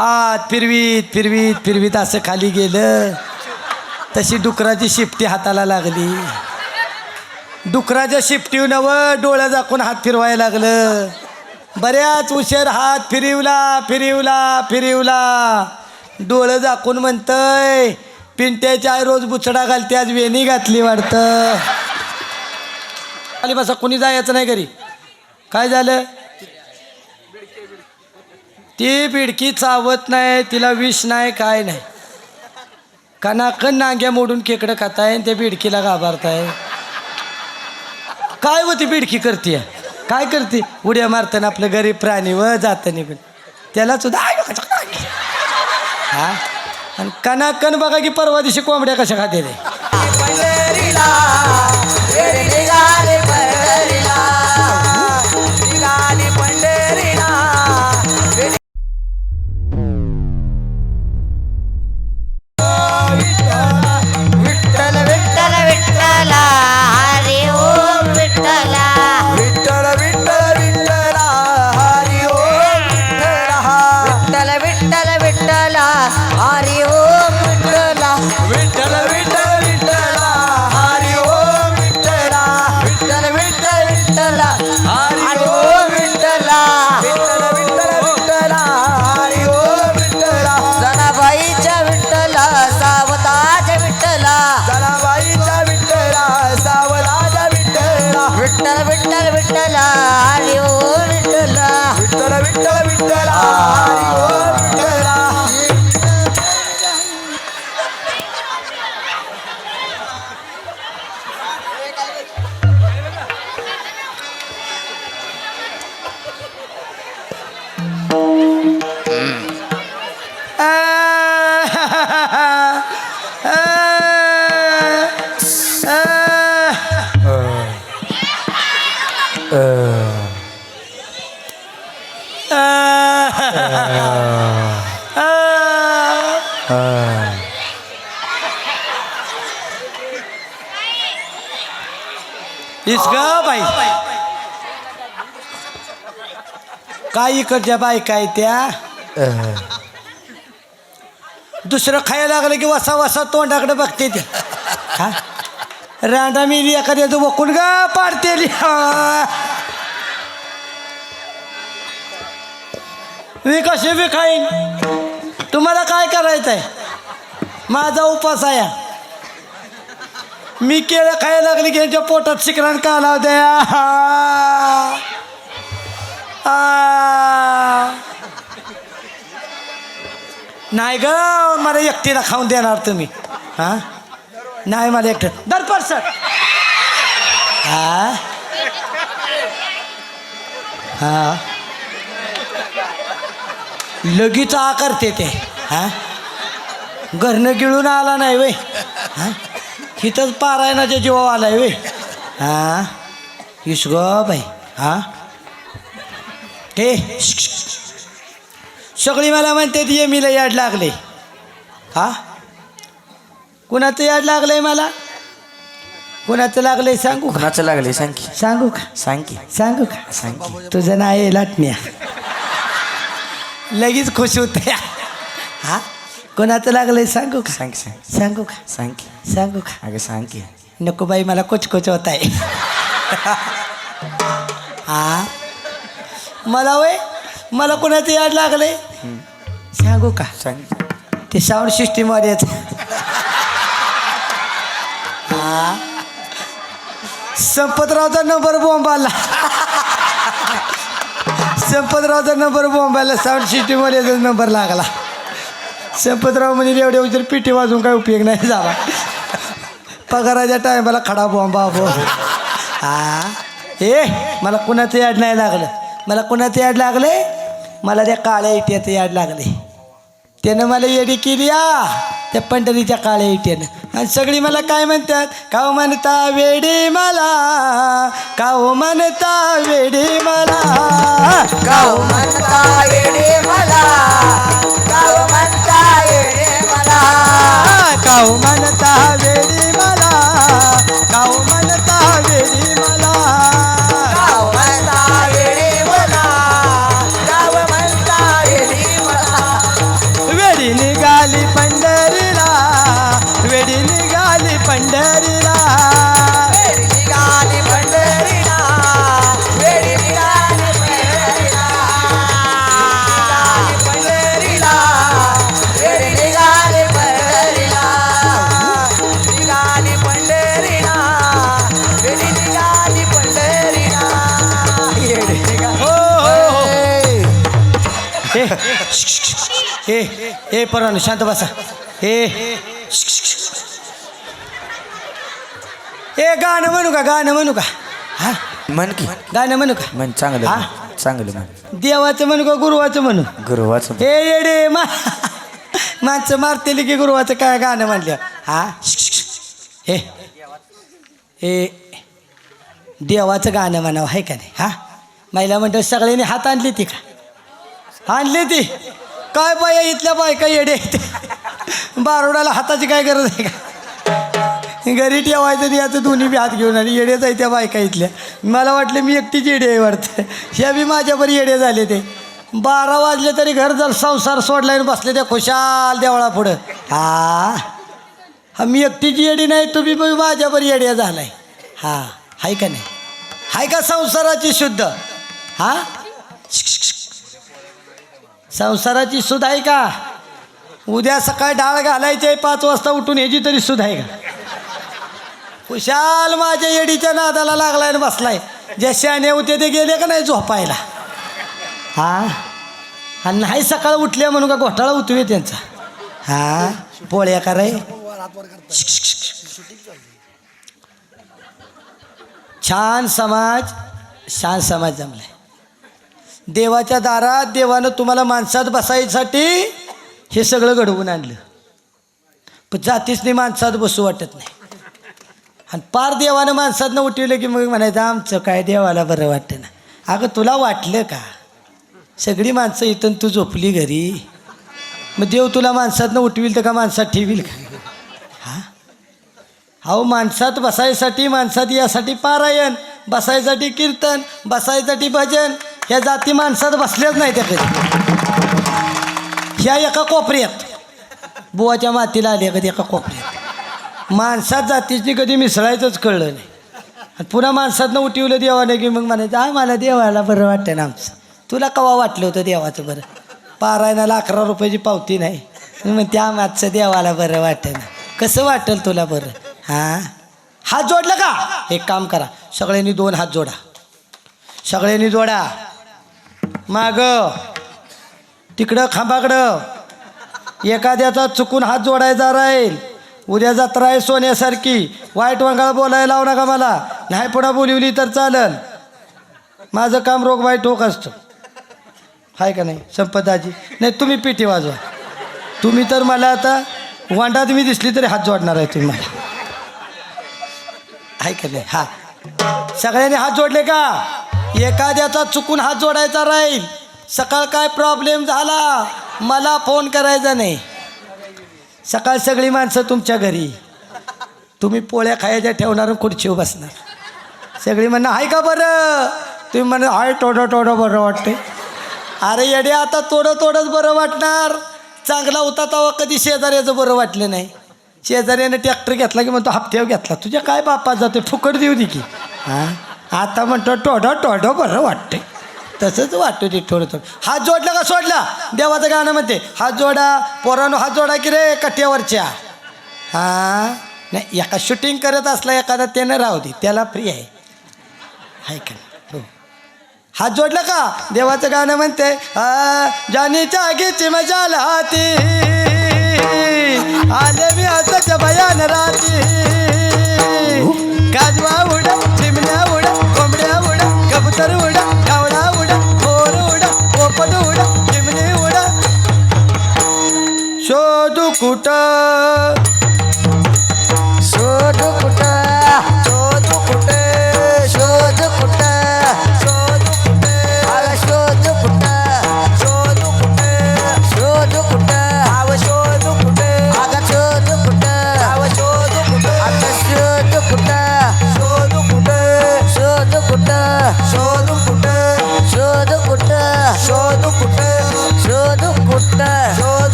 हात फिरवीत फिरवीत फिरवीत असं खाली गेलं. तशी डुकराची शिपटी हाताला लागली. डुकराच्या शिपटीव व डोळ्या झाकून हात फिरवायला लागलं. बऱ्याच उशीर हात फिरवला फिरवला फिरवला. डोळं झाकून म्हणतय पिंट्याच्या आई रोज बुचडा घालते आज वेणी घातली वाटतं खाली बसा कोणी जायचं नाही घरी. काय झालं? ती बिडकी चावत नाही तिला विष नाही काय नाही. कनाकन नांग्या मोडून खेकडं खाताय आणि त्या बिडकीला घाबरताय. काय होती बिडकी करते काय करते? उड्या मारताना आपलं गरीब प्राणी व जातं पण. त्याला सुद्धा हा? आणि कनाकन बघा की परवा दिवशी कोंबड्या कशा खाते ते. बाई. काय इकडच्या बायका आहे त्या? दुसरं खायला लागलं की वसा वसा तोंडाकडे बघते ते. हा? रांडा मिली एखाद्याचं वकून ग पाडते मी कशी बी खाईन तुम्हाला काय करायचं आहे माझा उपास आहे. मी केळं खायला लागली की यांच्या पोटात शिकरण का लाव द्या नाही ग मला एकटीला खाऊन देणार तुम्ही. हा? नाही मला एकटं. दरपर सर हा? हा. लगेच आ करते ते हा? घरनं गिळून आला नाही वय. हा? इथंच पारायणाच्या जीवा आलाय वे हा? इस ग बाई. हा? हे सगळी मला म्हणते ती मीला याड लागले. हा? कुणाचं याड लागलंय मला? कुणाचं लागलंय सांगू कुणाचं लागले सांग की. सांगू का? सांग की. सांगू का? सांग की. तुझं नाव आहे लाटण्या. लगेच खुश होते. हा? कोणाचं लागलंय? सांगू का? सांग सांग. सांगू का? सांग की. सांगू का? अगं सांग की. नको बाई मला कोच कोच होत आहे. हा? मला वय मला कोणाचं याड लागलंय? सांगू का? सांग ते साऊंड सिस्टीम वाल्याचं हा? संपतरावचा नंबर बॉम्बाला संपतरावचा नंबर बॉम्बाला साऊंड सिस्टीम वाल्याचा नंबर लागला. संपतराव म्हणजे एवढे उचल पिठी वाजून काय उपयोग नाही झाला. पगाराच्या टायमाला खडा बॉम्बा बो हा. ए मला कुणाचं याड नाही लागलं. मला कुणाचं याड लागले मला त्या काळ्या इट्याचं याड लागले त्यानं मला येडी केली आ त्या पंढरीच्या काळ्या इट्यानं आणि सगळी मला काय म्हणतात? काव म्हणता वेडी मला काव म्हणता वेडी मला. गाव म्हणता येडे मला गाव म्हणता येडे मला. काव म्हणता वेडी ए ए परवान शांत बसा. ए. ए गाणं म्हणू का गाणं म्हणू का? हा? म्हण की. गाणं म्हणू का? म्हण चांगलं हा? म्हण. चांगलं म्हण. देवाचं म्हणू का गुरुवाचं म्हणू? गुरुवाचं हे येडे मा माणसं मारतेली की गुरुवाचं काय गाणं म्हणलं हा? हे हे देवाचं गाणं म्हणावं आहे का नाही? हा? महिला म्हणतो सगळ्यांनी हात आणली ती का? आणली ती. काय बाया इथल्या बायका येडे आहेत. बारोडाला हाताची काय गरज आहे का? घरी ठेवायचं आणि याचं दोन्ही बी हात घेऊन आली. येडेच आहे त्या बायका इथल्या. मला वाटलं मी एकटीच येडे आहे वाटतं. ह्या बी माझ्यावर येडे झाले ते. बारा वाजले तरी घर जर संसार सोडला आणि बसले त्या खुशाल देवळा पुढं हा. हा मी एकटीच येडी नाही तुम्ही बी माझ्यावर येड्या झालाय. हा हाय का नाही? हाय का संसाराची शुद्ध? हा? संसाराची सुध आहे का? उद्या सकाळी डाळ घालायचे पाच वाजता उठून ह्याची तरी सुध आहे का? खुशाल माझ्या येडीच्या नादाला लागलाय आणि बसलाय. जे शाने होते ते गेले का नाही झोपायला? हा? आणि नाही सकाळ उठले म्हणून का घोटाळा उतवे त्यांचा? हा? पोळ्या कराय छान समाज छान समाज जमलाय. देवाच्या दारात देवानं तुम्हाला माणसात बसायसाठी हे सगळं घडवून आणलं. पण जातीसनी माणसात बसू वाटत नाही. आणि पार देवानं माणसातनं उठवलं की मग म्हणायचं आमचं काय देवाला बरं वाटतं ना अगं तुला वाटलं का? सगळी माणसं इथून तू झोपली घरी. मग देव तुला माणसातनं उठवील तर का माणसात ठेवील का? हा? अहो माणसात बसायसाठी माणसात यासाठी पारायण बसायसाठी कीर्तन बसायसाठी भजन या जाती माणसात बसल्याच नाही त्या कधी. ह्या एका कोपऱ्यात. बुवाच्या मातीला आल्या कधी एका कोपऱ्यात. माणसात जातीची कधी मिसळायचंच कळलं नाही. आणि पुन्हा माणसातनं उठवलं देवाने की मग म्हणायचं आ मला देवाला बरं वाटतं ना आमचं. तुला कवा वाटलं होतं देवाचं बरं? पारायणाला अकरा रुपयाची पावती नाही. मग त्या मागचं देवाला बरं वाटतं ना. कसं वाटेल तुला बरं? हां? हात जोडलं का? एक काम करा. सगळ्यांनी दोन हात जोडा. सगळ्यांनी जोडा. माग. तिकडं खांबाकडं. एखाद्याचा चुकून हात जोडायचा राहील. उद्या जत्रा आहे सोन्यासारखी. वाईट वंगाळ बोलायला लावू नका मला. नाही पुन्हा बोलिवली तर चालन माझं काम रोग वाईट ठोक असतं. आहे का नाही? संपदाजी नाही तुम्ही पिठी वाजवा. तुम्ही तर मला आता वांडा मी दिसली तरी हात जोडणार आहे तुम्ही मला. आहे का नाही? हा. सगळ्यांनी हात जोडले का? एखाद्याचा चुकून हात जोडायचा राहील. सकाळ काय प्रॉब्लेम झाला? मला फोन करायचा नाही. सकाळ सगळी माणसं तुमच्या घरी. तुम्ही पोळ्या खायच्या ठेवणार खुर्चीवर बसणार. सगळी म्हणणं आहे का बरं? तुम्ही म्हणा हाय टोडं टोडं बरं वाटते अरे येडे आता तोडं तोडंच बरं वाटणार. चांगला होता तेव्हा कधी शेजाऱ्याचं बरं वाटलं नाही. शेजाऱ्याने ट्रॅक्टर घेतला की म्हणतो हप्त्यावर घेतला. तुझ्या काय बापा जाते फुकट देऊ दे की. हां आता म्हणतो टोढो टोढो बरं वाटते तसंच वाटतं ते थोडं थोडं. हात जोडला का सोडला? देवाचं गाणं म्हणते हात जोडा पोरानो हात जोडा की रे कट्ट्यावरच्या. हां? नाही एका शूटिंग करत असला एखादा त्यानं राहू दे त्याला फ्री आहे. हाय का हो. हात जोडला का? देवाचं गाणं म्हणते जानीच्या आगीची मजा ती 的。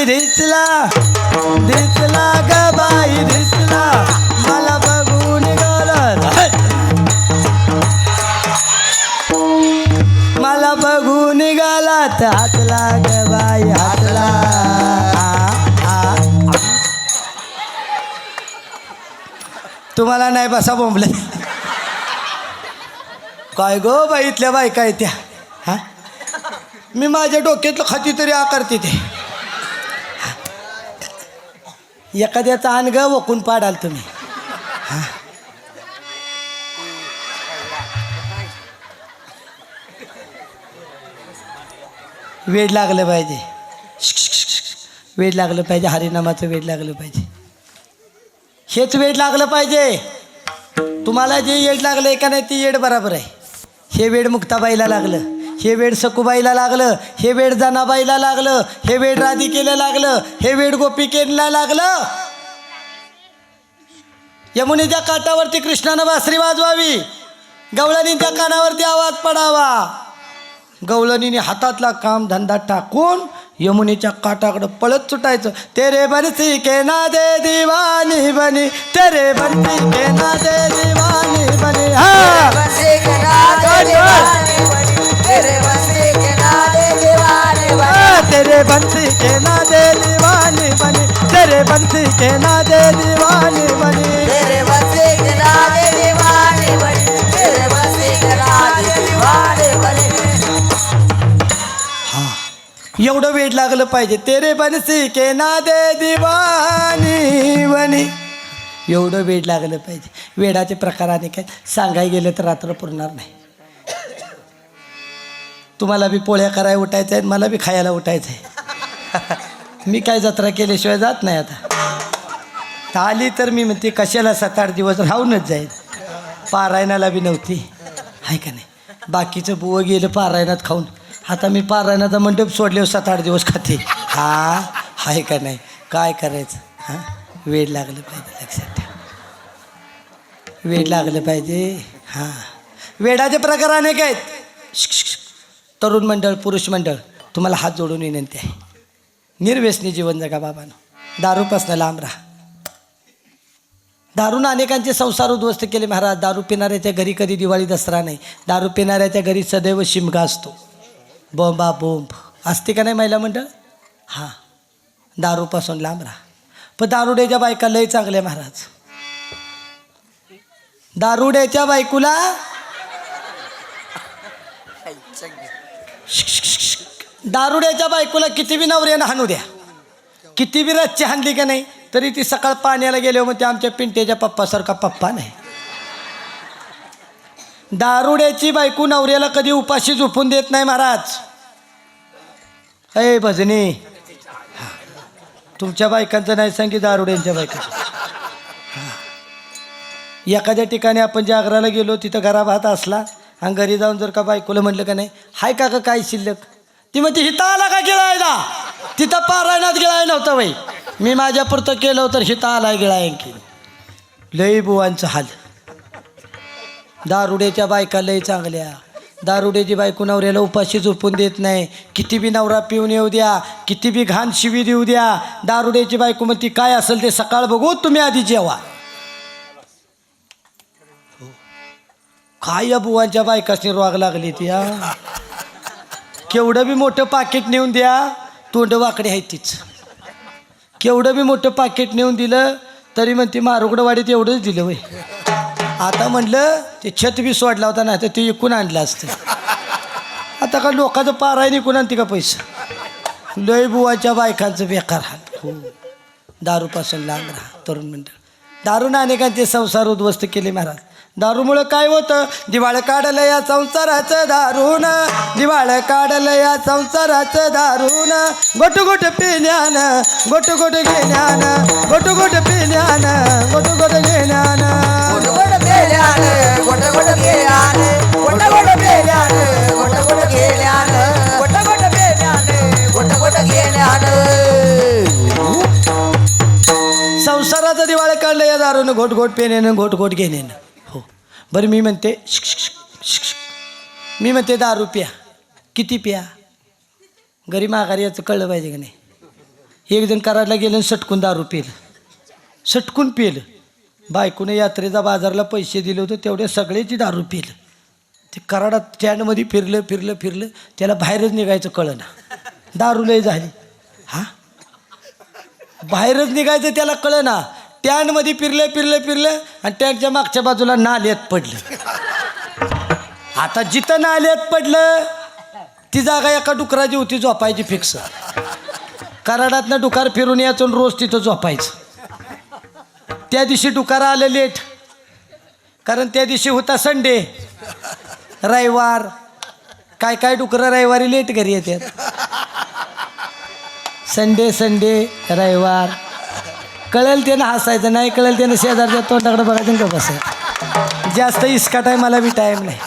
बाई दिसला दिसला ग बाई दिसला. मला बघून गरज. मला बघून गाला हातला ग बाई हातला. तुम्हाला नाही बसा बोंबले. काय गो बाई इथल्या बायका त्या. हा? मी माझ्या डोक्यातलं खाती तरी आकारते ते. एखाद्याचा अन ग वकून पाडाल तुम्ही. हा. वेड लागलं पाहिजे. वेड लागलं पाहिजे. हरिनामाचं वेड लागलं पाहिजे. हेच वेड लागलं पाहिजे. तुम्हाला जे येड लागलं का नाही ते येड बराबर आहे. हे वेड मुक्ताबाईला लागलं. हे वेड सकुबाईला लागलं हे वेड जनाबाईला लागलं हे वेड राधिकेला लागलं हे वेड गोपिकेला लागलं. यमुनेच्या काठावरती कृष्णानं बासरी वाजवावी. गवळणींच्या कानावरती आवाज पडावा. गवळणीने हातातला काम धंदा टाकून यमुनेच्या काठाकडं पळत सुटायचं. तेरे बनसी के ना दे दिवानी बनी तेरे बनसी के ना दे दिवानी बनी. हा! तेरे बंसी के नादे दीवाने बनी। तेरे बंसी के ना दे दीवानी बनी। तेरे बंसी के ना दे दीवानी बनी। तेरे बंसी के नादे दीवाने बनी। तेरे बंसी के नादे दीवाने बनी। एवढं वेड लागलं पाहिजे. तेरे बनसी के ना दे दिवानी बनी. एवढं वेड लागलं पाहिजे. वेडाचे प्रकाराने काय सांगाय गेलं तर रात्र पुरणार नाही. तुम्हाला बी पोळ्या करायला उठायचं आहे मला बी खायला उठायचं आहे. मी काय जत्रा केल्याशिवाय जात नाही आता. तर आली तर मी म्हणते कशाला सात आठ दिवस राहूनच जाईल? पारायणाला बी नव्हती. आहे का नाही? बाकीचं बुवं गेलं पारायणात खाऊन. आता मी पारायणाचा मंडप सोडले सात आठ दिवस खाते. हा? आहे का नाही? काय करायचं? हां? वेळ लागलं पाहिजे लक्षात वेळ लागलं पाहिजे. हां. वेडाचे प्रकार अनेक आहेत. शिक. तरुण मंडळ पुरुष मंडळ तुम्हाला हात जोडून विनंती आहे. निर्व्यसनी जीवन जगा बाबानं. दारूपासनं लांब राहा. दारून अनेकांचे संसार उद्ध्वस्त केले महाराज. दारू पिणाऱ्याच्या घरी कधी दिवाळी दसरा नाही. दारू पिणाऱ्याच्या घरी सदैव शिमगा असतो. बोंबा बोंब. असते का नाही महिला मंडळ? हां. दारूपासून लांब राहा. पण दारुड्याच्या बायका लय चांगल्या महाराज. दारुड्याच्या बायकोला दारुड्याच्या बायकोला किती बी नवऱ्यानं हाणू द्या. किती बी रच्ची हाणली का नाही तरी ती सकाळ पाण्याला गेले मग ते आमच्या पिंटेच्या पप्पासारखा पप्पा नाही. दारुड्याची बायको नवऱ्याला कधी उपाशी झोपून देत नाही महाराज. अय भजनी तुमच्या बायकांचं नाही सांगी दारुड्यांच्या बायकांचं. एखाद्या ठिकाणी आपण जागराला गेलो तिथं घराभात असला आणि घरी जाऊन जर का बायकोला म्हटलं का नाही हाय का का काय शिल्लक? ती म्हणते हिता आला का गिळायला? तिथं पारायणात गिळाय नव्हतं बाई. मी माझ्या पुरतं केलं तर हिता आला गिळाय की लई बुवांचं हाल. दारुड्याच्या बायका लई चांगल्या. दारुड्याची बायको नवऱ्याला उपाशी झोपून देत नाही. किती बी नवरा पिऊन येऊ द्या किती बी घाण शिवी देऊ द्या. दारुड्याची बायको मग ती काय असेल ते सकाळ बघू तुम्ही आधी जेवा. काय या बुवांच्या बायकासनी रोग लागली ती हा केवढं बी मोठं पाकिट नेऊन द्या तोंड वाकडे आहे तीच. केवढं बी मोठं पाकिट नेऊन दिलं तरी म्हणते मारुगडवाडीत एवढंच दिलं वय आता म्हणलं ते छत बी सोडला होता ना तर ते इकून आणलं असतं. आता का लोकांचं पाराय निकून आणते का पैसा? लय बुवाच्या बायकांचं बेकार हाल. हो दारूपासून लांब राहा तरुण मंडळ. दारून अनेकांचे संसार उद्ध्वस्त केले महाराज? दारूमुळं काय होतं? दिवाळ काढलं या संसाराचं दारून दिवाळ काढलं या संसाराचं दारून गोट गोट पिण्यानं गोट गोट घेण्यानं गोट गोट पिण्यानं गोट गोट घेण्यानं. गोट गोट गेल्यानं गोट गोट गेल्यानं गोट गोट गेल्यानं गोट गोट गेल्यानं गोट गोट गेल्यानं गोट गोट गेल्यानं संसाराचं दिवाळ काढलं या दारूनं घोट घोट पेण्यानं घोट घोट घेण्यानं. बरं मी म्हणते मी म्हणते दारू प्या किती प्या? घरी माघारी याचं कळलं पाहिजे का नाही? एक जण कराडला गेलं सटकून दारू पिलं सटकून पिलं. बायकोने यात्रेचा बाजारला पैसे दिले होते तेवढे सगळेची दारू पिलं ते कराडात स्टँडमध्ये फिरलं फिरलं फिरलं त्याला बाहेरच निघायचं कळलं ना दारू लय झाली. हा? बाहेरच निघायचं त्याला कळलं ना टॅनमध्ये पिरलं पिरलं पिरलं आणि टॅनच्या मागच्या बाजूला नाल्यात पडलं. आता जिथं नाल्यात पडलं ती जागा एका डुकराची होती झोपायची फिक्स कराडातनं डुकार फिरून यायचं रोज तिथं झोपायचं. त्या दिवशी डुकार आलं लेट कारण त्या दिवशी होता संडे रविवार. काय काय डुकरं रविवारी लेट घरी येतात? संडे संडे रविवार. कळेल त्यानं हसायचं नाही कळेल त्यानं शेजारच्या तोंडाकडे बघायचं का बसायचं. जास्त इस्का टाईम मला बी टाईम नाही.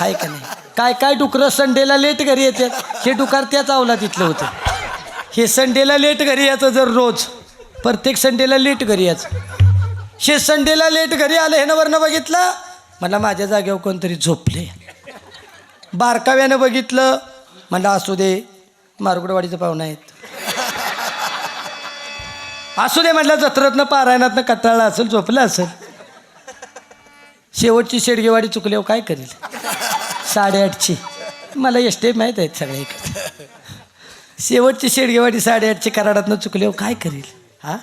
हाय का नाही? काय काय डुकरं संडेला लेट घरी येते? हे डुकार त्याच आवला तिथलं होतं. हे संडेला लेट घरी यायचं जर रोज. प्रत्येक संडेला लेट घरी यायचं. हे संडेला लेट घरी आलं हे वरनं बघितलं? मला माझ्या जागेवर कोणतरी झोपले. बारकाव्यानं बघितलं. म्हणलं असू दे मारुगडवाडीचं पाहुणं आहेत. असू दे म्हटलं जत्रतनं पारायणातनं कटाळलं असेल झोपलं असेल. शेवटची शेडगेवाडी चुकल्यावर काय करेल? साडेआठची. मला एसटे माहीत आहेत सगळ्या इकडे. शेवटची शेडगेवाडी साडेआठची कराडातनं चुकल्यावर काय करेल? हा?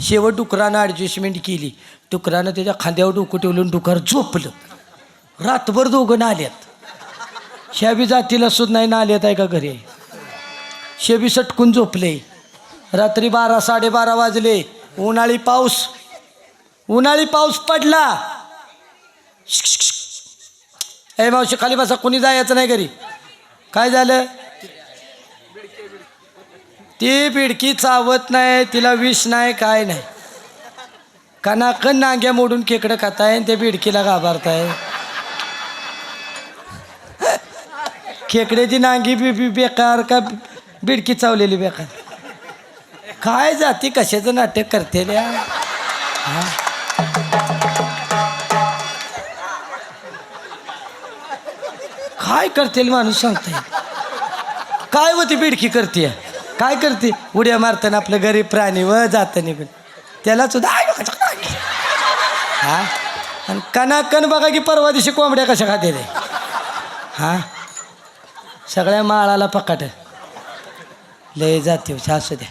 शेवट डुकरानं ॲडजस्टमेंट केली. डुकरानं त्याच्या खांद्यावर डोकं ठेवलं डुकर झोपलं. रातभर दोघं नाल्यात. ह्या बी जातीला सुद्धा नाही नाल्यात आहे का घरी? शेबी सटकून झोपले रात्री बारा साडेबारा वाजले. उन्हाळी पाऊस. उन्हाळी पाऊस पडला. ए मावशी खाली बसा. कोणी जायचं नाही घरी. काय झालं? ती पिडकी चावत नाही तिला विष नाही काय नाही. कनाकन नांग्या मोडून केकडं खाताय आणि त्या पिडकीला घाबरताय. खेकड्याची नांगी बी बेकार का? बिडकी चावलेली बेकार. काय जाती कशाचं नाटक करते ल्या हा? काय करते माणूस सांगताय काय होती बिडकी करते? काय करते? उड्या मारताना आपलं गरीब प्राणी व जाताना पण त्याला सुद्धा हा? आणि कनाकन बघा की परवा दिवशी कोंबड्या कशा खाते ते. हा? सगळ्या माळाला पकाट. लय जाते हो, असू द्या.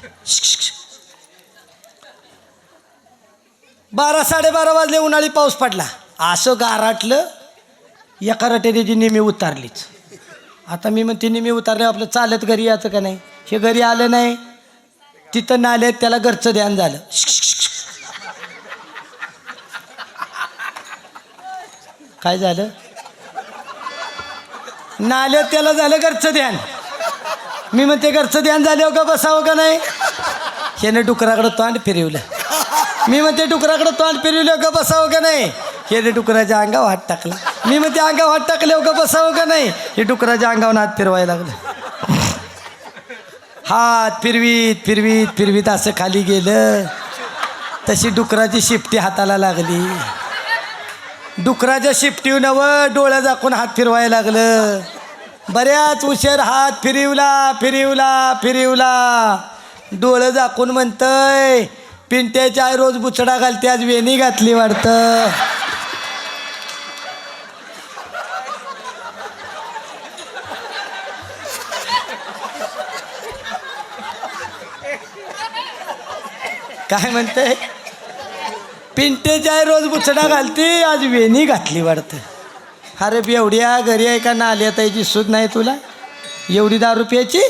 बारा साडेबारा वाजले उन्हाळी पाऊस पडला. असं गाराटलं एका रटेने नेहमी उतारलीच. आता मी म्हणते नेहमी उतारले आपलं चालत घरी यायचं का नाही? हे घरी आलं नाही. तिथं नाल्यात त्याला घरचं ध्यान झालं. काय झालं? नाल्यात त्याला झालं घरचं ध्यान. मी म्हणते घरचं ध्यान झालं का बसावं का नाही? ह्याने डुकराकडं तोंड फिरवलं. मी म्हणते डुकराकडं तोंड फिरवलं का बसावं का नाही? ह्याने डुकराच्या अंगावर हात टाकला. मी म्हणते अंगावर हात टाकले का बसावं का नाही? हे डुकराच्या अंगावर हात फिरवायला लागलं. हात फिरवीत फिरवीत फिरवीत असं खाली गेलं. तशी डुकराची शिपटी हाताला लागली. डुकराच्या शिपटीव डोळ्या झाकून हात फिरवायला लागलं. बऱ्याच उशीर हात फिरवला फिरिवला फिरिवला. डोळं झाकून म्हणतंय पिंट्याच्या आई रोज बुचडा घालते आज वेणी घातली वाटतं. काय म्हणते पिंटेच्या आई रोज बुचडा घालते आज वेणी घातली वाटतं. अरे बेवड्या घरी आहे का नाल्यात यायची सूद नाही तुला? एवढी दारू प्यायची?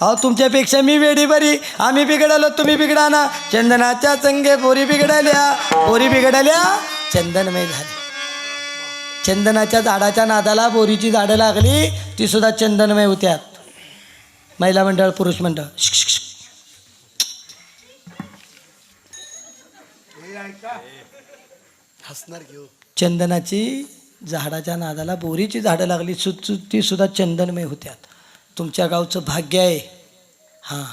अहो तुमच्यापेक्षा मी वेडी बरी. आम्ही बिघडालो तुम्ही बिघडा ना चंदनाच्या चंगे पोरी बिघडाल्या. पोरी बिघडाल्या चंदनमय झाली. चंदनाच्या झाडाच्या नादाला बोरीची झाडं लागली ती सुद्धा चंदनमय होत्यात. महिला मंडळ पुरुष मंडळ. शिक, शिक. चंदनाची झाडाच्या नादाला बोरीची झाडं लागली सुत सु ती सुद्धा चंदनमय होत्यात. तुमच्या गावचं भाग्य आहे. हां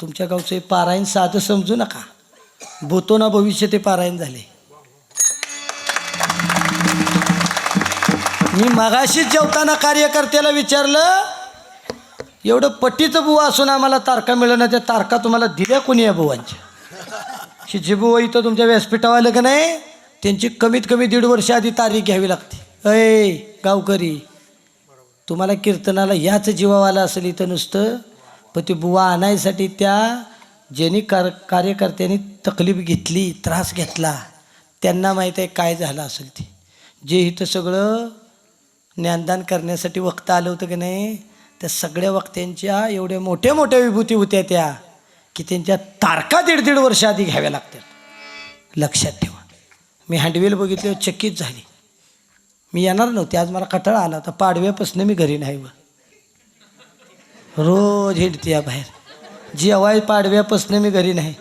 तुमच्या गावचं हे पारायण साधं समजू नका. बोतो ना भविष्य ते पारायण झाले. मी मगाशीच जेवताना कार्यकर्त्याला विचारलं एवढं पट्टीचं बुवा असून आम्हाला तारखा मिळणं त्या तारखा तुम्हाला दिल्या कोणी या बुवांच्या? ही बुवा इथं तुमच्या व्यासपीठावर का नाही त्यांची कमीत कमी दीड वर्ष आधी तारीख घ्यावी लागते. अय गावकरी तुम्हाला कीर्तनाला याच जीवावाला असेल इथं नुसतं पण ती बुवा आणायसाठी त्या ज्यांनी कार कार्यकर्त्यांनी तकलीफ घेतली त्रास घेतला त्यांना माहीत आहे काय झालं असेल ते. जे इथं सगळं ज्ञानदान करण्यासाठी वक्ता आलं होतं की नाही त्या सगळ्या वक्त्यांच्या एवढ्या मोठ्या मोठ्या विभूती होत्या त्या की त्यांच्या तारका दीड दीड वर्ष आधी घ्याव्या लागतात. लक्षात ठेवा. मी हँडवेल बघितले चकित झाली. मी येणार नव्हते. आज मला कटाळा आला होता. पाडव्यापासून मी घरी नाही व रोज हिंडते या बाहेर. जेवाय पाडव्यापासून मी घरी नाही.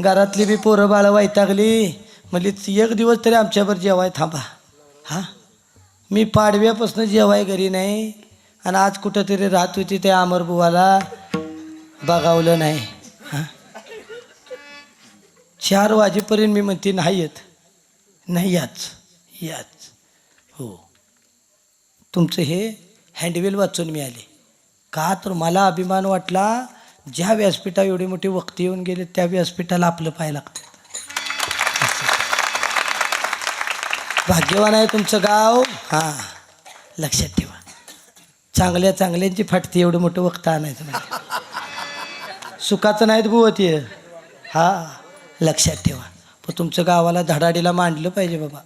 घरातली बी पोरं बाळं वैतागली. म्हणली एक दिवस तरी आमच्यावर जेवाय थांबा. हां? मी पाडव्यापासून जेवाय घरी नाही. आणि आज कुठंतरी राहत होती त्या अमरबुवाला बघावलं नाही. हां? चार वाजेपर्यंत मी म्हणते नाही येत. नाही याच याच. हो. तुमचं हे हँडवेल वाचून मिळाले. का तर मला अभिमान वाटला ज्या व्यासपीठा एवढे मोठे वक्ती येऊन गेले त्या व्यासपीठाला आपलं पाय लागतं भाग्यवान आहे तुमचं गाव. हां. लक्षात ठेवा. चांगल्या चांगल्यांची फाटती एवढं मोठं वक्ता आणायचं म्हणजे. सुखाचं नाहीत बुवती हां. लक्षात ठेवा. पण तुमचं गावाला धडाडीला मांडलं पाहिजे बाबा.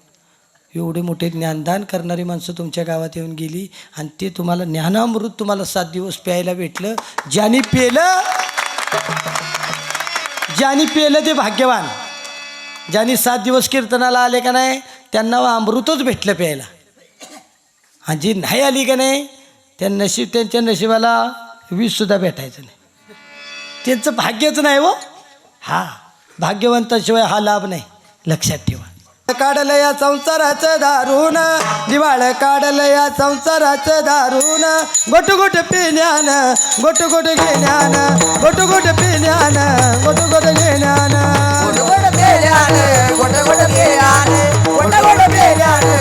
एवढे मोठे ज्ञानदान करणारी माणसं तुमच्या गावात येऊन गेली आणि ते तुम्हाला ज्ञानामृत तुम्हाला सात दिवस प्यायला भेटलं. ज्याने पेलं ज्याने पेलं ते भाग्यवान. ज्यांनी सात दिवस कीर्तनाला आले का नाही त्यांना अमृतच भेटलं प्यायला. आणि जी नाही आली का नाही त्या नशीब त्यांच्या नशिबाला वीजसुद्धा भेटायचं नाही. त्यांचं भाग्यच नाही हो. हा. भाग्यवंताशिवाय हा लाभ नाही. लक्षात ठेवा. काढलं या संसाराचं दारुण. दिवाळ काढलं या संसाराचं दारुण. गोट गोट पिण्यान गोट गोट घेण्यान गोट गोट पिण्यान गोट गोट घेण्यान. गोट गोट पेल्यान गोट गोट पेल्यान गोट गोट पेल्यान